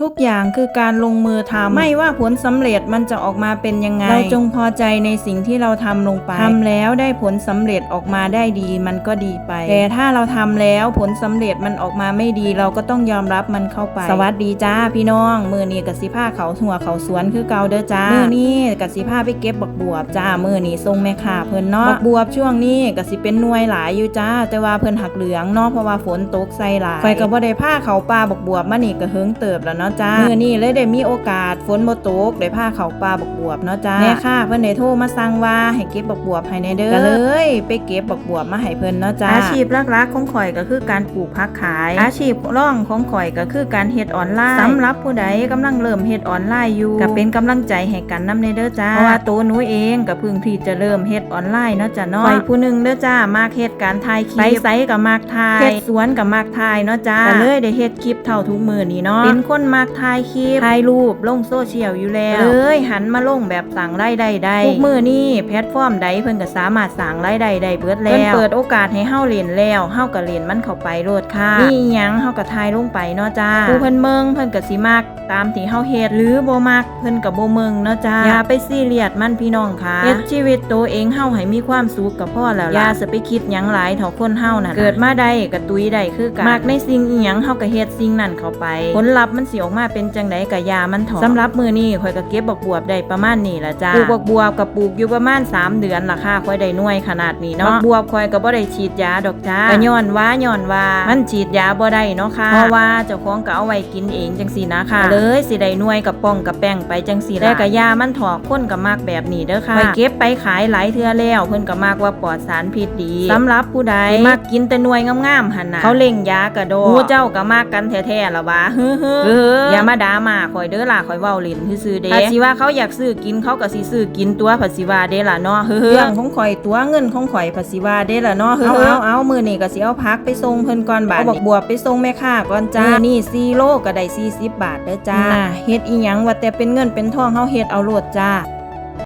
ทุกอย่างคือการลงมือทำไม่ว่าผลสำเร็จมันจะออกมาเป็นยังไง เราจงพอใจในสิ่งที่เราทำลงไปทำแล้วได้ผลสำเร็จออกมาได้ดีมันก็ดีไป แต่ถ้าเราทำแล้วผลสำเร็จมันออกมาไม่ดีเราก็ต้องยอมรับมันเข้าไป สวัสดีจ้าพี่น้อง มือนี้กสิผ้าเขาหัวเขาสวนคือเก่าเด้อจ้ามือนี้กสิผ้าไปเก็บบักบวบจ้ามือนี้ทรงแม่ค้าเพิ่นเนาะบักบวบช่วงนี้กสิเป็นหน่วยหลายอยู่จ้า แต่ว่าเพิ่นหักเหลืองเนาะเพราะว่าฝนตกใส่หลายไฟก็บ่ได้ผ้าเขาปลาบักบวบมานี่ก็เฮิงเติบแล้วเนาะจ้ามือนี้เลยได้มีโอกาสฝนบ่ตกได้ผ้าเขาปลาบักบวบเนาะจ้าแม่ค่ะเพิ่นได้โทรมาสั่งว่าให้เก็บบักบวบให้ในเด้อก็เลย ไปเก็บบักบวบมาให้เพิ่นเนาะจ้าอาชีพหลักๆของข่อยก็คือการปลูกผักขาย อาชีพร่องของข่อยก็คือการเฮ็ดออนไลน์สำหรับผู้ใดกำลังเริ่มเฮ็ดออนไลน์อยู่ก็เป็นกำลังใจให้กันนํในเด้อจ้าเพราะว่าตัวหนูเองก็เพิ่งที่จะเริ่มเฮ็ดออนไลน์เนาะจ้าเนาะข่อยผู้หนึงเด้อจ้ามากเฮ็ดการถ่ายคลิปไปไสก็มากถ่ายเฮ็ดสวนก็มากถ่ายเนาะจ้าก็เลยได้เฮ็ดคลิปเท่าทุกมื้อนี้เนาะเป็นคนมากถ่ายคลิปถ่ายรูปลงโซเชียลอยู่แล้วเลยหันมาลงแบบสั่งรายได้ได้ทุกมื้อนี้แพลตฟอร์มใดเพิ่นก็สามารถสั่งรายได้ได้เบิดแล้วเพิ่นเปิดโอกาสให้เฮาเรียนแล้วเฮาก็เรียนมันเข้าไปโลดค่ะมีหยังเฮาก็ถ่ายลงไปเนาะจ้าผู้เพิ่นเมืองเพิ่นก็สิมักตามที่เฮาเฮ็ดหรือบ่มักเพิ่นก็บ่เมืองเนาะจ้าอย่าไปซีเรียสมันพี่น้องค่ะเฮ็ดชีวิตตัวเองเฮาให้มีความสุขก็พอแล้วล่ะอย่าสไปคิดหยังหลายเท่าคนเฮาน่ะเกิดมาได้ก็ตุยได้คือกันมักในสิ่งอีหยังเฮาก็เฮ็ดสิ่งนั้นเข้าไปผลลัพธ์มันสิออกมาเป็นจังไดก็อย่ามันเถอะสำหรับมื้อนี้ข่อยก็เก็บบักบวบได้ประมาณนี้ล่ะจ้าปลูกบักบวบก็ปลูกอยู่ประมาณ 3 เดือนล่ะค่ะข่อยได้หน่วยขนาดนี้เนาะบักบวบข่อยก็บ่ได้ฉีดยาดอกจ้าก็ย้อนว่าย้อนว่ามันฉีดยาบ่ได้เนาะค่ะเพราะว่าเจ้าของก็เอาไว้กินเองจังซี่นะค่ะเลยสิได้หน่วยกับป้องกับแป้งไปจังซี่ล่ะแต่ก็ยามันถอกคนก็มักแบบนี้เด้อค่ะไปเก็บไปขายหลายเทื่อแล้วเพิ่นก็มักว่าปลอดสารพิษดีสำหรับผู้ใดที่มักกินแต่หน่วยงามๆหั่นน่ะเขาเล่งยากระโดดหมู่เจ้าก็มักกันแท้ๆล่ะวะเฮ้อๆอย่ามาด่ามาข่อยเด้อล่ะข่อยเว้าเล่นซื่อๆเด้ถ้าสิว่าเขาอยากซื้อกินเขาก็สิซื้อกินตัวผัดสิว่าเด้ล่ะเนาะเฮ้อเรื่องของข่อยตัวเงินของข่อยผัดสิว่าเด้ล่ะเนาะเฮ้อเอาเอามื้อนี้ก็สิเอาพักไปส่งเพิ่นก่อนบาทเอาบักบัวไปส่งแม่ค้าก่อนจ้ามื้อนี้4โลก็ได้40บาทเด้อจ้าเฮ็ดอีหยังว่าแต่เป็นเงินเป็นทองเฮาเฮ็ดเอาโลดจ้า